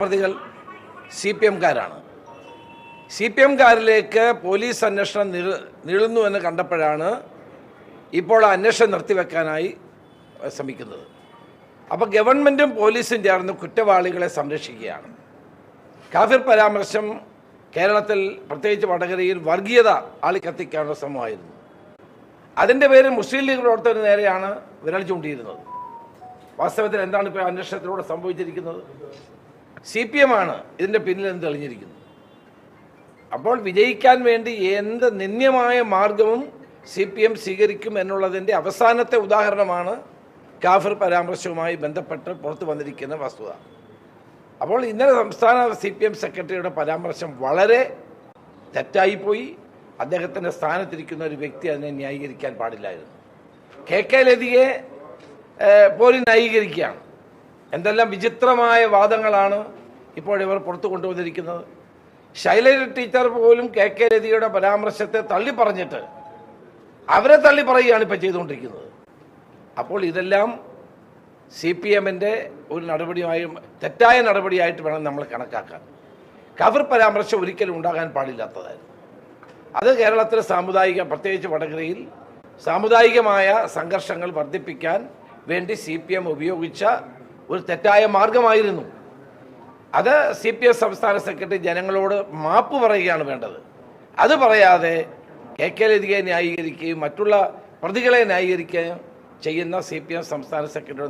പ്രതികൾ C P എംകാരാണ്. C P എംകാരിലേക്ക് പോലീസ് അന്വേഷണം നീള നീളുന്നു എന്ന് കണ്ടപ്പോഴാണ് ഇപ്പോൾ ആ അന്വേഷണം നിർത്തിവെക്കാനായി ശ്രമിക്കുന്നത്. അപ്പോൾ ഗവൺമെന്റും പോലീസും ചേർന്ന് കുറ്റവാളികളെ സംരക്ഷിക്കുകയാണ്. കാഫിർ പരാമർശം കേരളത്തിൽ പ്രത്യേകിച്ച് വടകരയിൽ വർഗീയത ആളിക്കത്തിക്കാനുള്ള ശ്രമമായിരുന്നു. അതിന്റെ പേരിൽ മുസ്ലിം ലീഗ് പ്രവർത്തകന് നേരെയാണ് വിരൽ ചൂണ്ടിയിരുന്നത്. വാസ്തവത്തിൽ എന്താണ് ഇപ്പോൾ അന്വേഷണത്തിലൂടെ സംഭവിച്ചിരിക്കുന്നത്? സി പി എം ആണ് ഇതിന്റെ പിന്നിലെന്ന് തെളിഞ്ഞിരിക്കുന്നത്. അപ്പോൾ വിജയിക്കാൻ വേണ്ടി എന്ത് നിന്ദ്യമായ മാർഗവും സി പി എം സ്വീകരിക്കും എന്നുള്ളതിന്റെ അവസാനത്തെ ഉദാഹരണമാണ് കാഫിർ പരാമർശവുമായി ബന്ധപ്പെട്ട് പുറത്തു വന്നിരിക്കുന്ന വസ്തുത. അപ്പോൾ ഇന്നലെ സംസ്ഥാന സി പി എം സെക്രട്ടറിയുടെ പരാമർശം വളരെ തെറ്റായിപ്പോയി. അദ്ദേഹത്തിന്റെ സ്ഥാനത്തിരിക്കുന്ന ഒരു വ്യക്തി അതിനെ ന്യായീകരിക്കാൻ പാടില്ലായിരുന്നു. കെ കെ ലതിയെ പോലും ന്യായീകരിക്കുകയാണ്. എന്തെല്ലാം വിചിത്രമായ വാദങ്ങളാണ് ഇപ്പോൾ ഇവർ പുറത്തു കൊണ്ടുവന്നിരിക്കുന്നത്. ശൈലജ ടീച്ചർ പോലും കെ കെ രതിയുടെ പരാമർശത്തെ തള്ളി പറഞ്ഞിട്ട് അവരെ തള്ളി പറയുകയാണ് ഇപ്പോൾ ചെയ്തുകൊണ്ടിരിക്കുന്നത്. അപ്പോൾ ഇതെല്ലാം സി പി എമ്മിന്റെ ഒരു നടപടിയായി തെറ്റായ നടപടിയായിട്ട് വേണം നമ്മൾ കണക്കാക്കാൻ. കവർ പരാമർശം ഒരിക്കലും ഉണ്ടാകാൻ പാടില്ലാത്തതായിരുന്നു. അത് കേരളത്തിലെ സാമുദായിക പ്രത്യേകിച്ച് വടകരയിൽ സാമുദായികമായ സംഘർഷങ്ങൾ വർദ്ധിപ്പിക്കാൻ വേണ്ടി സി ഉപയോഗിച്ച ഒരു തെറ്റായ മാർഗമായിരുന്നു. അത് സി പി എസ് സംസ്ഥാന സെക്രട്ടറി ജനങ്ങളോട് മാപ്പ് പറയുകയാണ് വേണ്ടത്. അത് പറയാതെ കെ കെ ലതികയെ ന്യായീകരിക്കുകയും മറ്റുള്ള പ്രതികളെ ന്യായീകരിക്കുകയും ചെയ്യുന്ന സി പി എം സംസ്ഥാന സെക്രട്ടറി